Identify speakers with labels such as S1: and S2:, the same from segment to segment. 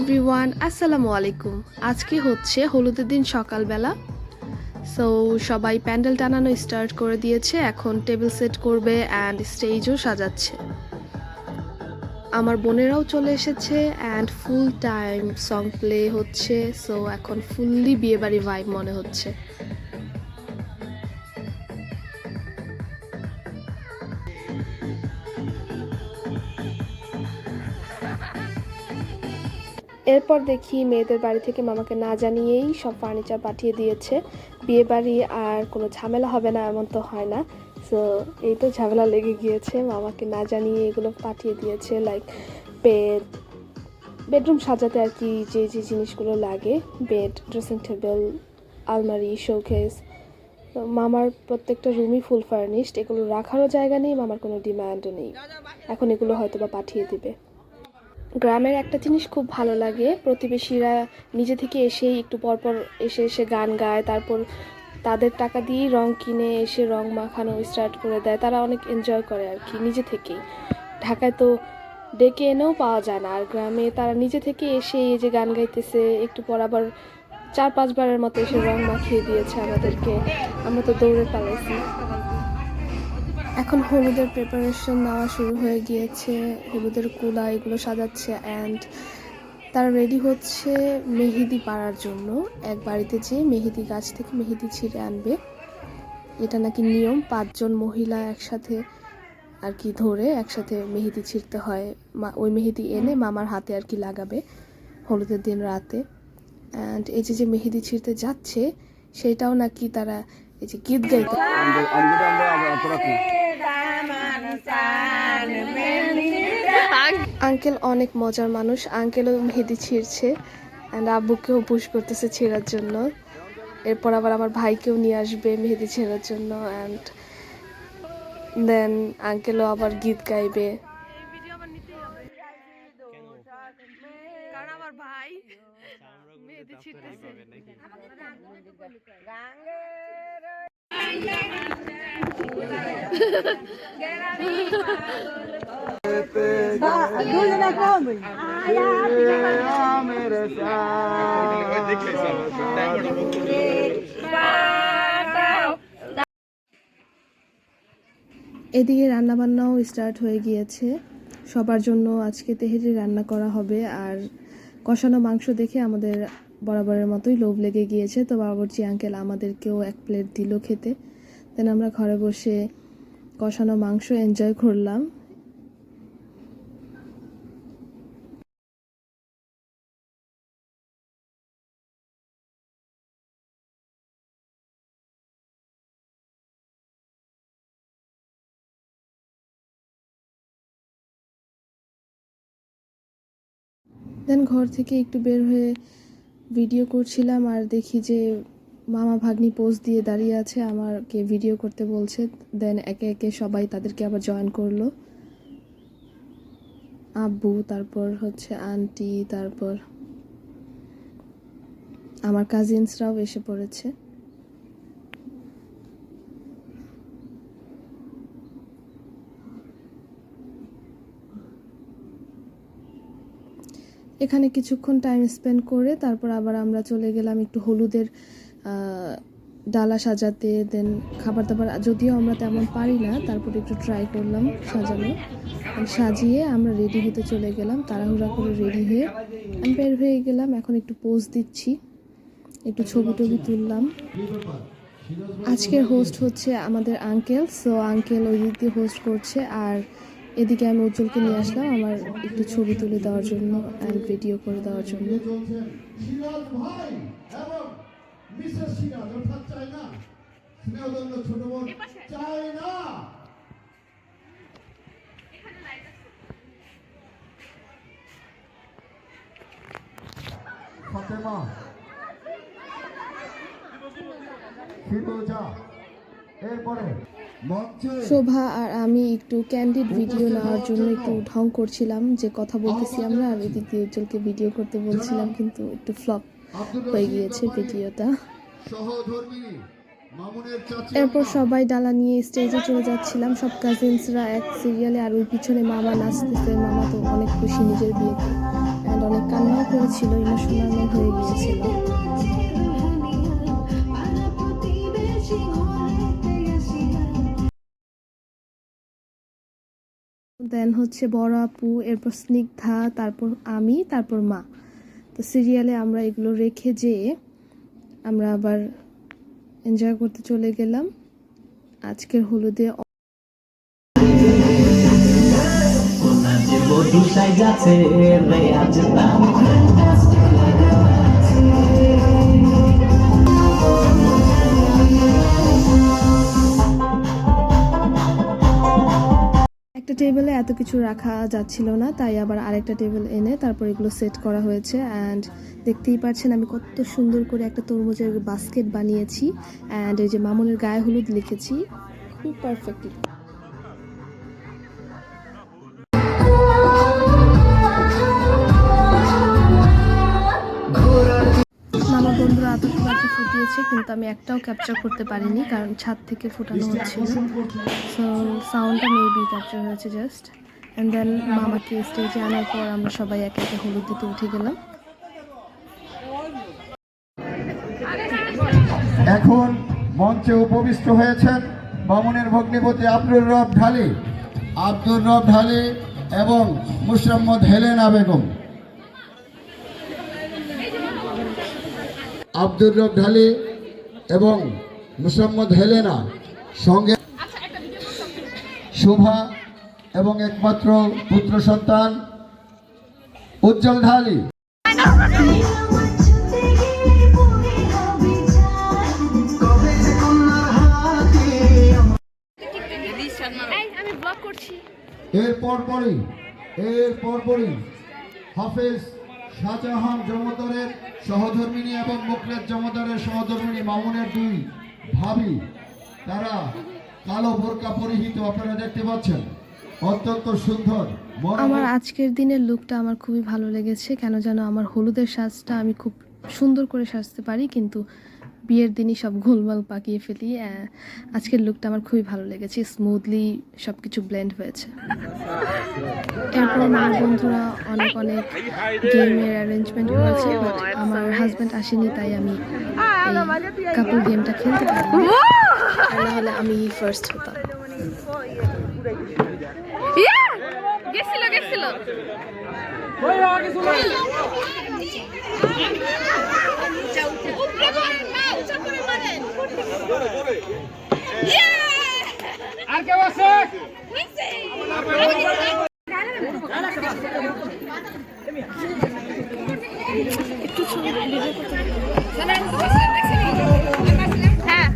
S1: Everyone আসসালামু আলাইকুম। আজকে হচ্ছে হলুদের দিন সকালবেলা। সো সবাই প্যান্ডেল টানানো স্টার্ট করে দিয়েছে, এখন টেবিল সেট করবে অ্যান্ড স্টেজও সাজাচ্ছে। আমার বোনেরাও চলে এসেছে and full time song play হচ্ছে সো এখন ফুললি বিয়েবাড়ি ভাইব মনে হচ্ছে। এরপর দেখি মেয়েদের বাড়ি থেকে মামাকে না জানিয়েই সব ফার্নিচার পাঠিয়ে দিয়েছে। বিয়ে বাড়ি আর কোনো ঝামেলা হবে না, এমন তো হয় না। সো এই তো ঝামেলা লেগে গিয়েছে, মামাকে না জানিয়ে এগুলো পাঠিয়ে দিয়েছে লাইক বেড বেডরুম সাজাতে আর কি যে যে জিনিসগুলো লাগে বেড ড্রেসিং টেবিল আলমারি শোকেস মামার প্রত্যেকটা রুমই ফুল ফার্নিশড এগুলো রাখারও জায়গা নেই, মামার কোনো ডিমান্ডও নেই। এখন এগুলো হয়তো বা পাঠিয়ে দিবে। গ্রামের একটা জিনিস খুব ভালো লাগে। প্রতিবেশীরা নিজে থেকে এসেই একটু পরপর এসে এসে গান গায়, তারপর তাদের টাকা দিয়েই রং কিনে এসে রং মাখানো স্টার্ট করে দেয়। তারা অনেক এনজয় করে আর কি, নিজে থেকেই। ঢাকায় তো ডেকে এনেও পাওয়া যায় না। আর গ্রামে তারা নিজে থেকে এসে এই যে গান গাইতেছে, একটু পর আবার চার পাঁচবারের মতো এসে রং মাখিয়ে দিয়েছে আমাদেরকে। আমরা তো দৌড়ে পালাইছি। এখন হলুদের প্রিপারেশন নেওয়া শুরু হয়ে গিয়েছে। হলুদের কুলা এগুলো সাজাচ্ছে অ্যান্ড তারা রেডি হচ্ছে মেহেদি পাড়ার জন্য। এক বাড়িতে যেয়ে মেহেদি গাছ থেকে মেহেদি ছিঁড়ে আনবে। এটা নাকি নিয়ম, পাঁচজন মহিলা একসাথে আর কি ধরে একসাথে মেহেদি ছিঁড়তে হয়। মা- ওই মেহেদি এনে মামার হাতে আর কি লাগাবে হলুদের দিন রাতে। অ্যান্ড এই যে যে মেহেদি ছিঁড়তে যাচ্ছে, সেটাও নাকি তারা এই যে গীত গাইতে আঙ্কেল অনেক মজার মানুষ। আঙ্কেলও মেহেদি ছিঁড়ছে অ্যান্ড আব্বুকেও পুশ করতেছে ছেঁড়ার জন্য। এরপর আবার আমার ভাইকেও নিয়ে আসবে মেহেদি ছেঁড়ার জন্য অ্যান্ড দেন আঙ্কেলও আবার গীত গাইবে। ভাই ছিঁড়তেছে
S2: मेरे
S1: এদিকে রান্নাবান্নাও স্টার্ট হয়ে গিয়েছে। সবার জন্য আজকে তেহেরি রান্না করা হবে। আর কষানো মাংস দেখে আমাদের বরাবরের মতোই লোভ লেগে গিয়েছে। তো বাবরচি আঙ্কেল আমাদেরকেও এক প্লেট দিল খেতে। দেন আমরা ঘরে বসে কষানো মাংস এনজয় করলাম। দেন ঘর থেকে একটু বের হয়ে ভিডিও করছিলাম আর দেখি যে মামা ভাগ্নি পোস্ট দিয়ে দাঁড়িয়ে আছে, আমাকে ভিডিও করতে বলছে। দেন একে একে সবাই তাদেরকে আবার জয়েন করল। আব্বু, তারপর হচ্ছে আন্টি তারপর আমার কাজিনসরাও এসে পড়েছে। এখানে কিছুক্ষণ টাইম স্পেন্ড করে তারপর আবার আমরা চলে গেলাম একটু হলুদের ডালা সাজাতে দেন খাবার দাবার যদিও আমরা তেমন পারি না, তারপর একটু ট্রাই করলাম সাজানো। সাজিয়ে আমরা রেডি হতে চলে গেলাম, তাড়াহুড়া করে রেডি হয়ে আমি বের হয়ে গেলাম, এখন একটু পোজ দিচ্ছি, একটু ছবি টবি তুললাম। আজকের হোস্ট হচ্ছে আমাদের আঙ্কেল সো আঙ্কেল ওই দিক দিয়ে হোস্ট করছে, আর এদিকে আমি উজ্জ্বলকে নিয়ে আসলাম আমার একটু ছবি তুলে দেওয়ার জন্য অ্যান্ড ভিডিও করে দেওয়ার জন্য।
S3: এরপরে
S1: শোভা আর আমি একটু ক্যান্ডিড ভিডিও নেওয়ার জন্য একটু ঢং করছিলাম যে কথা বলতেছি আমরা আর এদিক দিয়ে উজ্জ্বলকে ভিডিও করতে বলছিলাম কিন্তু একটু ফ্লপ হয়ে গিয়েছে ভিডিওটা এরপর সবাই ডালা নিয়ে স্টেজে চলে যাচ্ছিলাম সব কাজিনসরা এক সিরিয়ালে আর ওই পিছনে মামা নাচতেছে মামা তো অনেক খুশি নিজের বিয়েতে। অ্যান্ড অনেক কান্নাও করেছিল ইমোশনাল হয়ে গিয়েছিল। দেন হচ্ছে বড় আপু, এরপর স্নিগ্ধা, তারপর আমি, তারপর মা। তো সিরিয়ালে আমরা এগুলো রেখে যেয়ে আমরা আবার এনজয় করতে চলে গেলাম। আজকের হলুদে
S4: রে আজ তার
S1: একটা টেবিলে এত কিছু রাখা যাচ্ছিল না, তাই আবার আরেকটা টেবিল এনে তারপর এগুলো সেট করা হয়েছে। অ্যান্ড দেখতেই পাচ্ছেন আমি কত সুন্দর করে একটা তরমুজের বাস্কেট বানিয়েছি। অ্যান্ড এই যে মামুনের গায়ে হলুদ লিখেছি। খুব পারফেক্টলি মামা বন্ধুরা ফুটিয়েছে, কিন্তু আমি একটাও ক্যাপচার করতে পারিনি কারণ ছাদ থেকে ফুটানো হচ্ছিল। সো সাউন্ডটা মেবি ক্যাপচার হয়েছে জাস্ট অ্যান্ড দেন মামাকে স্টেজে আনার পর আমরা সবাই একে একে হলুদ দিতে উঠে গেলাম।
S3: এখন মঞ্চে উপবিষ্ট হয়েছেন বামুনের ভগ্নিপতি আব্দুর রব ঢালি। আব্দুর রব ঢালি এবং মুসম্মদ হেলেনা বেগম। আব্দুর রব ঢালি এবং মুসম্মদ হেলেনা সঙ্গে শোভা এবং একমাত্র পুত্র সন্তান উজ্জ্বল ঢালি। এর পরপরই এর পরপরই হাফেজ শাহজাহান জমদরের সহধর্মিনী এবং মুকলেদ জমাদারের সহধর্মিনী মামুনের দুই ভাবি, তারা কালো বোরকা পরিহিত, আপনারা দেখতে পাচ্ছেন, অত্যন্ত সুন্দর
S1: আমার আজকের দিনের লুকটা আমার খুবই ভালো লেগেছে, কেন যেন আমার হলুদের সাজটা আমি খুব সুন্দর করে সাজতে পারি, কিন্তু বিয়ের দিনই সব গোলমাল পাকিয়ে ফেলি আজকের লুকটা আমার খুবই ভালো লেগেছে স্মুথলি সব কিছু ব্লেন্ড হয়েছে। এরপর আমার বন্ধুরা অনেক অনেক গেমের অ্যারেঞ্জমেন্ট করেছে বাট আমার হাজব্যান্ড আসেনি তাই আমি কাপল গেমটা খেলতে পারিনি। আর না হলে আমি ফার্স্ট হতাম।
S5: গেছিল গেছিল। আর কেউ আছে? হ্যাঁ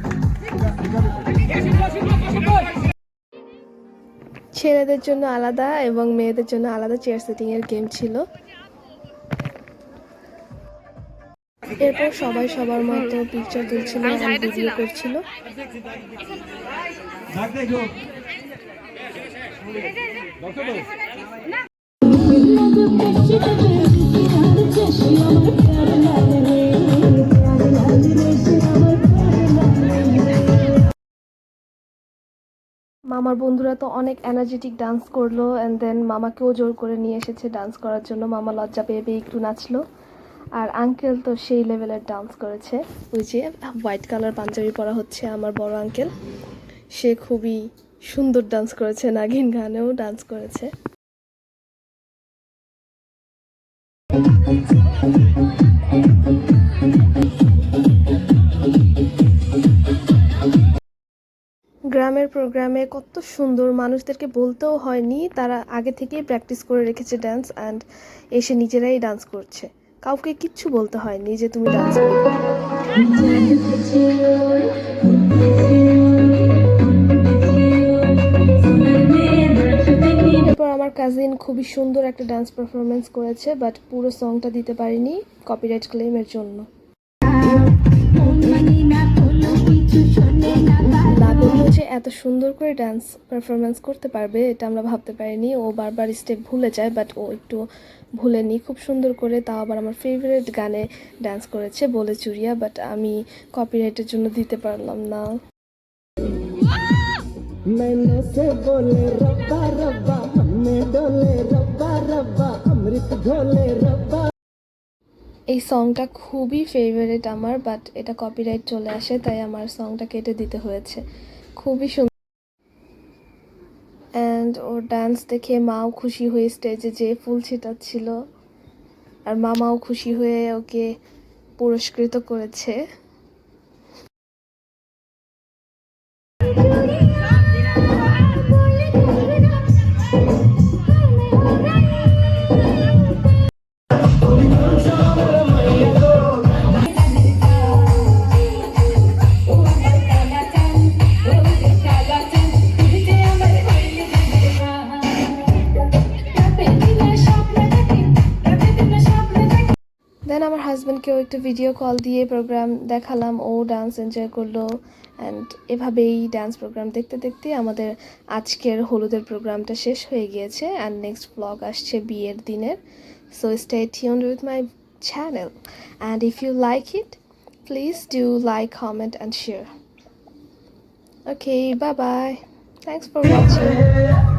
S1: ছেলেদের জন্য আলাদা এবং মেয়েদের জন্য আলাদা চেয়ার সেটিং এর গেম ছিল। এরপর সবাই সবার মতো পিকচার তুলছিল ভিডিও করছিল। মামার বন্ধুরা তো অনেক এনার্জেটিক ডান্স করল অ্যান্ড দেন মামাকেও জোর করে নিয়ে এসেছে ডান্স করার জন্য। মামা লজ্জা পেয়ে পেয়ে একটু নাচলো। আর আঙ্কেল তো সেই লেভেলের ডান্স করেছে। ওই যে হোয়াইট কালার পাঞ্জাবি পরা হচ্ছে আমার বড় আঙ্কেল সে খুবই সুন্দর ডান্স করেছে, নাগিন গানেও ডান্স করেছে। গ্রামের প্রোগ্রামে কত সুন্দর, মানুষদেরকে বলতেও হয়নি। তারা আগে থেকেই প্র্যাকটিস করে রেখেছে ডান্স অ্যান্ড এসে নিজেরাই ডান্স করছে। কাউকে কিচ্ছু বলতে হয়নি যে তুমি ডান্স এরপর আমার কাজিন খুবই সুন্দর একটা ডান্স পারফরমেন্স করেছে বাট পুরো সংটা দিতে পারিনি কপিরাইট ক্লেমের জন্য।
S6: মন মানি না কোনো
S1: লাবণ্য যে এত সুন্দর করে ডান্স পারফরমেন্স করতে পারবে এটা আমরা ভাবতে পারিনি ও বারবার স্টেপ ভুলে যায় বাট ও একটু ভুলেনি খুব সুন্দর করে তাও আবার আমার ফেভারিট গানে ডান্স করেছে বলে চুরিয়া বাট আমি কপিরাইটের জন্য দিতে পারলাম না
S6: मैंने से बोले रब्बा रब्बा हमने डोले रब्बा रब्बा अमृत घोले रब्बा
S1: এই সংটা খুবই ফেভারিট আমার বাট এটা কপিরাইট চলে আসে, তাই আমার সংটা কেটে দিতে হয়েছে। খুবই সুন্দর অ্যান্ড ওর ডান্স দেখে মাও খুশি হয়ে স্টেজে যে ফুল ছিটাচ্ছিল। আর মামাও খুশি হয়ে ওকে পুরস্কৃত করেছে। আমার হাজব্যান্ডকেও একটু ভিডিও কল দিয়ে প্রোগ্রাম দেখালাম। ও ডান্স এনজয় করল অ্যান্ড এভাবেই ডান্স প্রোগ্রাম দেখতে দেখতে আমাদের আজকের হলুদের প্রোগ্রামটা শেষ হয়ে গিয়েছে অ্যান্ড নেক্সট ব্লগ আসছে বিয়ের দিনের। So stay tuned with my channel and if you like it please do like comment and share okay bye bye thanks for watching